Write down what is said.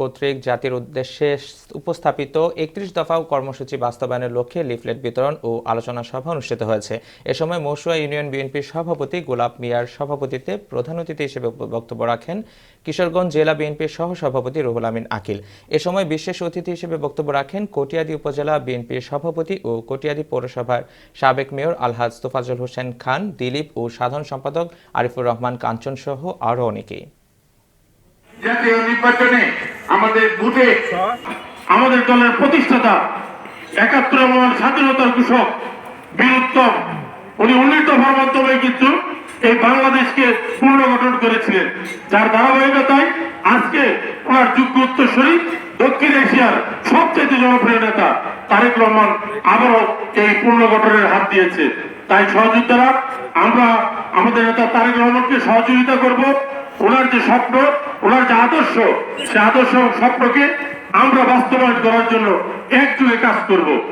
কর্তৃক জাতির উদ্দেশ্যে উপস্থাপিত একত্রিশ দফা কর্মসূচি বাস্তবায়নের লক্ষ্যে লিফলেট বিতরণ ও আলোচনা সভা অনুষ্ঠিত হয়েছে। এ সময় মৌসুয়া ইউনিয়ন বিএনপির সভাপতি গোলাপ মিয়ার সভাপতিত্বে প্রধান অতিথি হিসেবে বক্তব্য রাখেন কিশোরগঞ্জ জেলা বিএনপির সহ সভাপতি রুহুল আমিন আকিল। এ সময় বিশেষ অতিথি হিসেবে বক্তব্য রাখেন কটিয়াদি উপজেলা বিএনপির সভাপতি ও কটিয়াদি পৌরসভার সাবেক মেয়র আলহাজ তোফাজুল হোসেন খান, দিলীপ ও সাধারণ সম্পাদক আরিফুর রহমান কাঞ্চন সহ আরও অনেকেই। জাতীয় নির্বাচনে আমাদের বুথে আমাদের দলের প্রতিষ্ঠাতা, একাত্তর এবং স্বাধীনতার কৃষক বীরুত্তম উনি উন্নীত হওয়ার মাধ্যমে কিন্তু এই বাংলাদেশকে পুনর্গঠন করেছিলেন। যার ধারাবাহিকতায় আজকে ওনার যোগ্য উত্তরসূরি দক্ষিণ এশিয়ার সবচেয়ে জনপ্রিয় নেতা তারেক রহমান আবারও এই পুনর্গঠনের হাত দিয়েছে। তাই সহযোগিতারা আমরা আমাদের নেতা তারেক রহমানকে সহযোগিতা করব। ওনার যে স্বপ্ন, ওনার যে আদর্শ, সে আদর্শ স্বপ্নকে আমরা বাস্তবায়ন করার জন্য একযোগে কাজ করব।